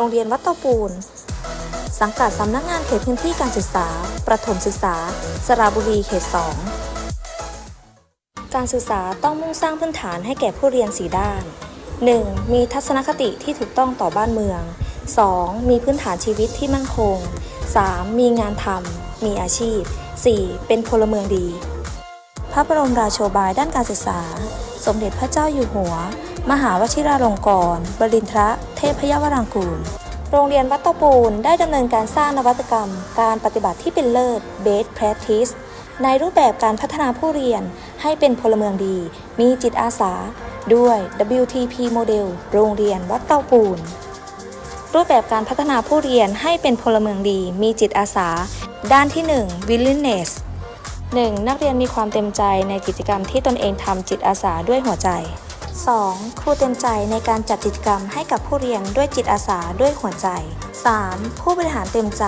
โรงเรียนวัดเตาปูน สังกัดสำนักงานเขตพื้นที่การศึกษา ประถมศึกษา สระบุรีเขต 2 การศึกษาต้องมุ่งสร้างพื้นฐานให้แก่ผู้เรียนสีด้าน 1. มีทัศนคติที่ถูกต้องต่อบ้านเมือง 2. มีพื้นฐานชีวิตที่มั่นคง 3. มีงานทำ มีอาชีพ 4. เป็นพลเมืองดี พระบรมราโชบายด้านการศึกษา สมเด็จพระเจ้าอยู่หัว มหาวชิราลงกรณ์บรินทรเทพยวรางกูล โรงเรียนวัดเตาปูนได้ดำเนินการสร้างนวัตกรรม การปฏิบัติที่เป็นเลิศ Best Practice ในรูปแบบการพัฒนาผู้เรียนให้เป็นพลเมืองดี มีจิตอาสา ด้วย WTP โมเดลโรงเรียนวัดเตาปูน รูปแบบการพัฒนาผู้เรียนให้เป็นพลเมืองดี มีจิตอาสา ด้านที่ 1 willingness 1. นักเรียนมีความเต็มใจในกิจกรรมที่ตนเองทำจิตอาสาด้วยหัวใจ 2. ครูเต็มใจในการจัดกิจกรรมให้กับผู้เรียนด้วยจิตอาสาด้วยหัวใจ 3. ผู้บริหารเต็มใจ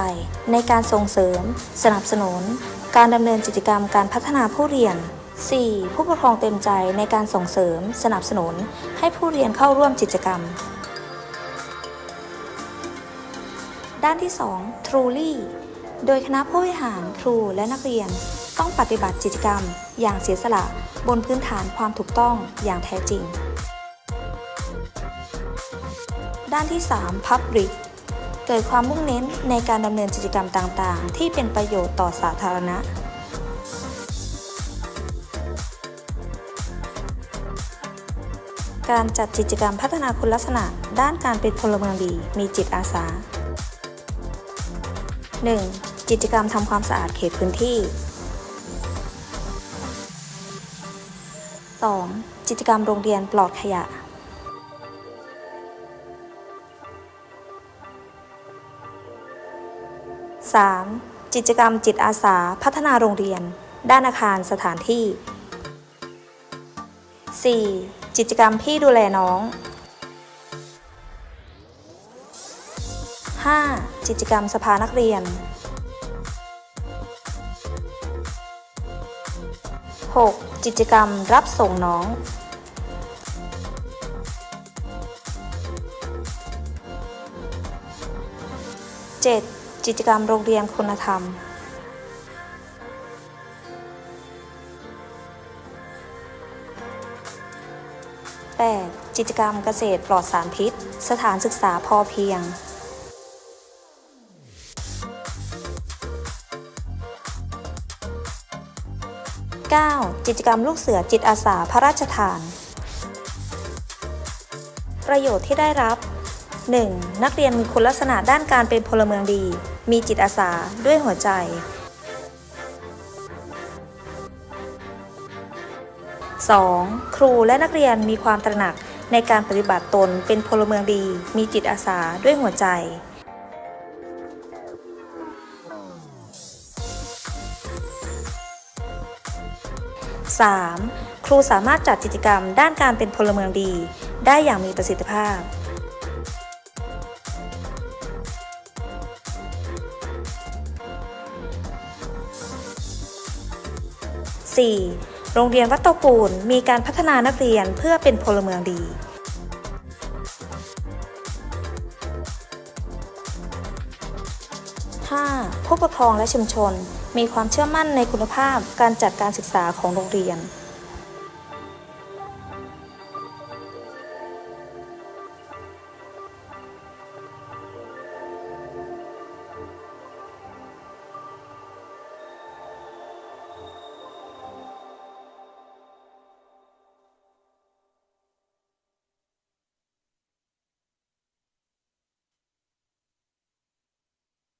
ในการส่งเสริม สนับสนุน การดำเนินกิจกรรมการพัฒนาผู้เรียน 4. ผู้ปกครองเต็มใจในการส่งเสริม สนับสนุน ให้ผู้เรียนเข้าร่วมกิจกรรม ด้านที่ 2 Truly โดยคณะผู้บริหารครูและนักเรียนต้องปฏิบัติกิจกรรม อย่างเสียสละบนพื้นฐานความถูกต้องอย่างแท้จริง ด้านที่ 3 Public เกิดความมุ่งเน้นในการดำเนินกิจกรรมต่างๆ ที่เป็นประโยชน์ต่อสาธารณะ การจัดกิจกรรมพัฒนาคุณลักษณะด้านการเป็นพลเมืองดีมีจิตอาสา 1. กิจกรรมทำความสะอาดเขตพื้นที่ 2. กิจกรรมโรงเรียนปลอดขยะ 3. กิจกรรมจิตอาสาพัฒนาโรงเรียน ด้านอาคารสถานที่ 4. กิจกรรมพี่ดูแลน้อง 5. กิจกรรมสภานักเรียน 6. กิจกรรมรับส่งน้อง 7. กิจกรรมโรงเรียนคุณธรรม 8. กิจกรรมเกษตรปลอดสารพิษ สถานศึกษาพอเพียง 9. กิจกรรมลูกเสือจิตอาสาพระราชทาน ประโยชน์ที่ได้รับ 1. นักเรียนมีคุณลักษณะด้านการเป็นพลเมืองดี มีจิตอาสาด้วยหัวใจ 2. ครูและนักเรียนมีความตระหนักในการปฏิบัติตนเป็นพลเมืองดี มีจิตอาสาด้วยหัวใจ 3. ครูสามารถจัดกิจกรรมด้านการเป็นพลเมืองดี ได้อย่างมีประสิทธิภาพ 4. โรงเรียนวัดเตปูนมีการพัฒนานักเรียนเพื่อเป็นพลเมืองดี 5. ผู้ปกครองและชุมชน มีความเชื่อมั่นในคุณภาพการจัดการศึกษาของโรงเรียน